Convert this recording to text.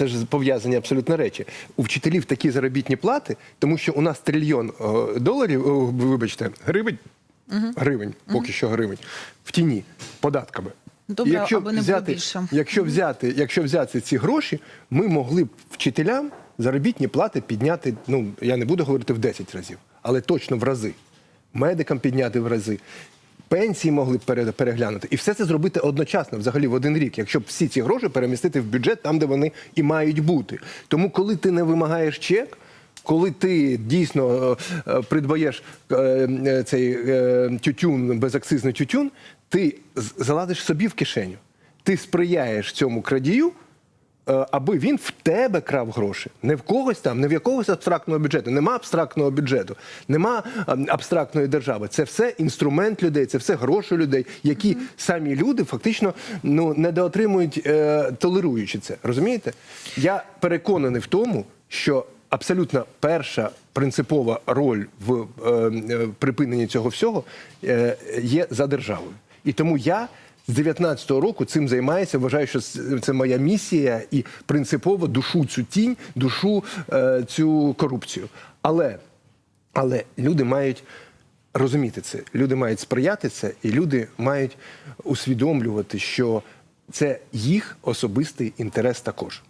це ж пов'язані абсолютно речі. У вчителів такі заробітні плати, тому що у нас трильйон е, доларів, вибачте, гривень, гривень, поки що гривень, в тіні податками. Добре, якщо аби не було більше. Якщо взяти, якщо взяти ці гроші, ми могли б вчителям заробітні плати підняти. Ну я не буду говорити в 10 разів, але точно в рази. Медикам підняти в рази. Пенсії могли б переглянути. І все це зробити одночасно, взагалі в один рік, якщо б всі ці гроші перемістити в бюджет там, де вони і мають бути. Тому, коли ти не вимагаєш чек, коли ти дійсно е, е, придбаєш е, цей тютюн, безакцизний тютюн, ти заладиш собі в кишеню. Ти сприяєш цьому крадію, аби він в тебе крав гроші. Не в когось там, не в якогось абстрактного бюджету. Нема абстрактного бюджету, нема ем, абстрактної держави. Це все інструмент людей, це все гроші людей, які самі люди фактично ну, недоотримують, е, толеруючи це. Розумієте? Я переконаний в тому, що абсолютно перша принципова роль в е, е, припиненні цього всього е, є за державою. І тому я з 19-го року цим займаюся. Вважаю, що це моя місія і принципово душу цю тінь, душу е, цю корупцію. Але, але люди мають розуміти це, люди мають сприяти це, і люди мають усвідомлювати, що це їх особистий інтерес також.